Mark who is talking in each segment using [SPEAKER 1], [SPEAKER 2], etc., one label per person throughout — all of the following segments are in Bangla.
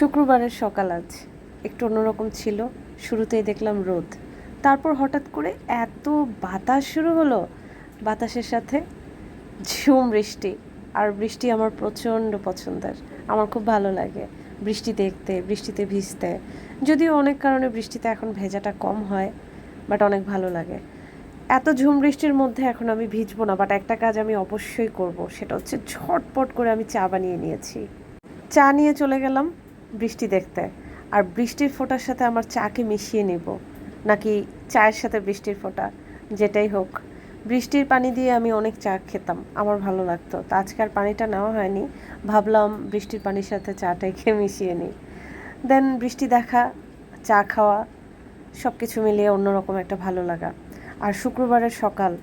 [SPEAKER 1] শুক্রবারের সকাল আজ। একটু অন্যরকম ছিল। শুরুতেই দেখলাম রোদ। তারপর হঠাৎ করে এত বাতাস শুরু হলো। বাতাসের সাথে ঝুম বৃষ্টি। আর বৃষ্টি আমার প্রচণ্ড পছন্দের। আমার খুব ভালো লাগে। বৃষ্টি দেখতে, বৃষ্টিতে ভিজতে। যদিও অনেক কারণে বৃষ্টিতে এখন ভেজাটা কম হয় বাট অনেক ভালো লাগে। এত ঝুম বৃষ্টির মধ্যে এখন আমি ভিজবো না বাট একটা কাজ আমি অবশ্যই করব। সেটা হচ্ছে ঝটপট করে আমি চা বানিয়ে নিয়েছি। চা নিয়ে চলে গেলাম। বৃষ্টি দেখতে। আর বৃষ্টির ফোঁটার সাথে আমার চাকে মিশিয়ে নেব। নাকি চায়ের সাথে বৃষ্টির ফোঁটা, যেটাই হোক। বৃষ্টির পানি দিয়ে আমি অনেক চা খেতাম, আমার ভালো লাগতো। তো আজকে আর পানিটা নেওয়া হয়নি, ভাবলাম বৃষ্টির পানির সাথে চাটাই খেয়ে মিশিয়ে নিই। দেন বৃষ্টি দেখা, চা খাওয়া সব কিছু মিলিয়ে অন্যরকম একটা ভালো লাগা। আর শুক্রবারের সকাল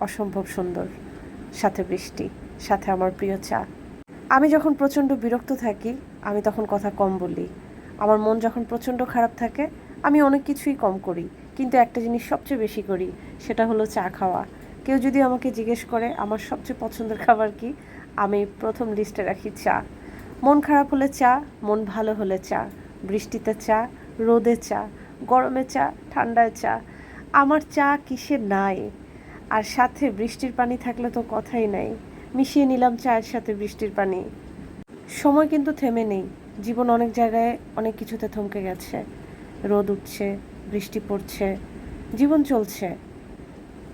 [SPEAKER 1] অসম্ভব সুন্দর, সাথে বৃষ্টি, সাথে আমার প্রিয় চা। আমি যখন প্রচণ্ড বিরক্ত থাকি আমি তখন কথা কম বলি। আমার মন যখন প্রচণ্ড খারাপ থাকে, আমি অনেক কিছুই কম করি, কিন্তু একটা জিনিস সবচেয়ে বেশি করি, সেটা হলো চা খাওয়া। কেউ যদি আমাকে জিজ্ঞেস করে, আমার সবচেয়ে পছন্দের খাবার কি? আমি প্রথম লিস্টে রাখি চা। মন খারাপ হলে চা, মন ভালো হলে চা। বৃষ্টিতে চা, রোদে চা, গরমে চা, ঠান্ডায় চা। আমার চা কিসে নাই? আর সাথে বৃষ্টির পানি থাকলে তো কথাই নাই। মিশিয়ে নিলাম চায়ের সাথে বৃষ্টির পানি। সময় কিন্তু থেমে নেই। জীবন অনেক জায়গায় অনেক কিছুতে থমকে গেছে। রোদ উঠছে, বৃষ্টি পড়ছে, জীবন চলছে।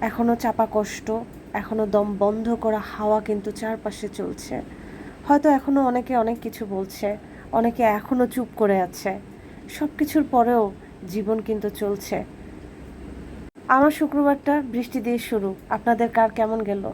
[SPEAKER 1] এখনও চাপা কষ্ট এখনও দম বন্ধ করা হাওয়া কিন্তু চারপাশে চলছে। হয়তো এখনও অনেকে অনেক কিছু বলছে, অনেকে এখনও চুপ করে আছে। সব কিছুর পরেও জীবন কিন্তু চলছে। আমার শুক্রবারটা বৃষ্টি দিয়ে শুরু। আপনাদের কার কেমন গেল?